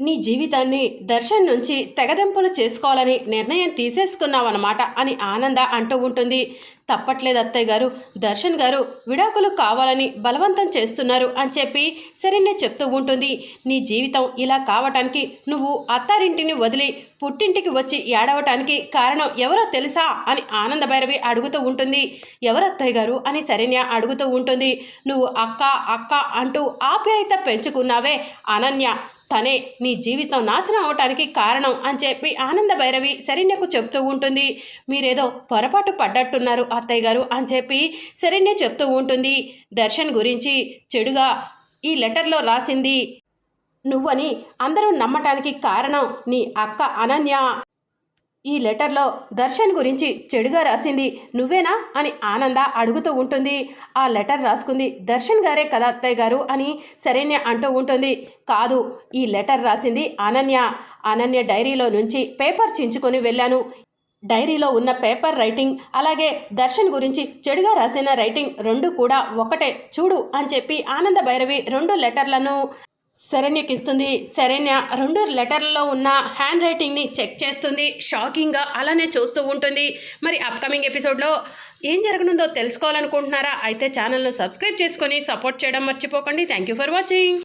నీ జీవితాన్ని దర్శన్ నుంచి తెగదెంపులు చేసుకోవాలని నిర్ణయం తీసేసుకున్నావన్నమాట అని ఆనంద అంటూ ఉంటుంది. తప్పట్లేదు అత్తయ్య గారు. దర్శన్ గారు విడాకులు కావాలని బలవంతం చేస్తున్నారు అని చెప్పి సరేనే చెప్తూ ఉంటుంది. నీ జీవితం ఇలా కావటానికి నువ్వు అత్తారింటిని వదిలి పుట్టింటికి వచ్చి ఏడవటానికి కారణం ఎవరో తెలుసా అని ఆనంద భైరవి అడుగుతూ ఉంటుంది. ఎవరు అత్తయ్య గారు అని శరణ్య అడుగుతూ ఉంటుంది. నువ్వు అక్క అక్క అంటూ ఆప్యాయత పెంచుకున్నావే అనన్య. తనే నీ జీవితం నాశనం అవటానికి కారణం అని చెప్పి ఆనంద భైరవి శరణ్యకు చెప్తూ ఉంటుంది. మీరేదో పొరపాటు పడ్డట్టున్నారు అత్తయ్య గారు అని చెప్పి శరణ్య చెప్తూ ఉంటుంది. దర్శన్ గురించి చెడుగా ఈ లెటర్లో రాసింది. నువ్వని అందరూ నమ్మటానికి కారణం నీ అక్క అనన్య. ఈ లెటర్లో దర్శన్ గురించి చెడుగా రాసింది నువ్వేనా అని ఆనంద అడుగుతూ ఉంటుంది. ఆ లెటర్ రాసుకుంది దర్శన్ గారే కదా అత్తయ్య గారు అని శరణ్య అంటూ ఉంటుంది. కాదు ఈ లెటర్ రాసింది అనన్య. అనన్య డైరీలో నుంచి పేపర్ చించుకొని వెళ్ళాను. డైరీలో ఉన్న పేపర్ రైటింగ్ అలాగే దర్శన్ గురించి చెడుగా రాసిన రైటింగ్ రెండు కూడా ఒకటే. చూడు అని చెప్పి ఆనంద భైరవి రెండు లెటర్లను శరణ్యకి ఇస్తుంది శరణ్య రెండు లెటర్లలో ఉన్న హ్యాండ్ రైటింగ్ని చెక్ చేస్తుంది. షాకింగ్గా అలానే చూస్తూ ఉంటుంది. మరి అప్కమింగ్ ఎపిసోడ్లో ఏం జరగనుందో తెలుసుకోవాలనుకుంటున్నారా? అయితే ఛానల్ను సబ్స్క్రైబ్ చేసుకొని సపోర్ట్ చేయడం మర్చిపోకండి. Thank you for watching.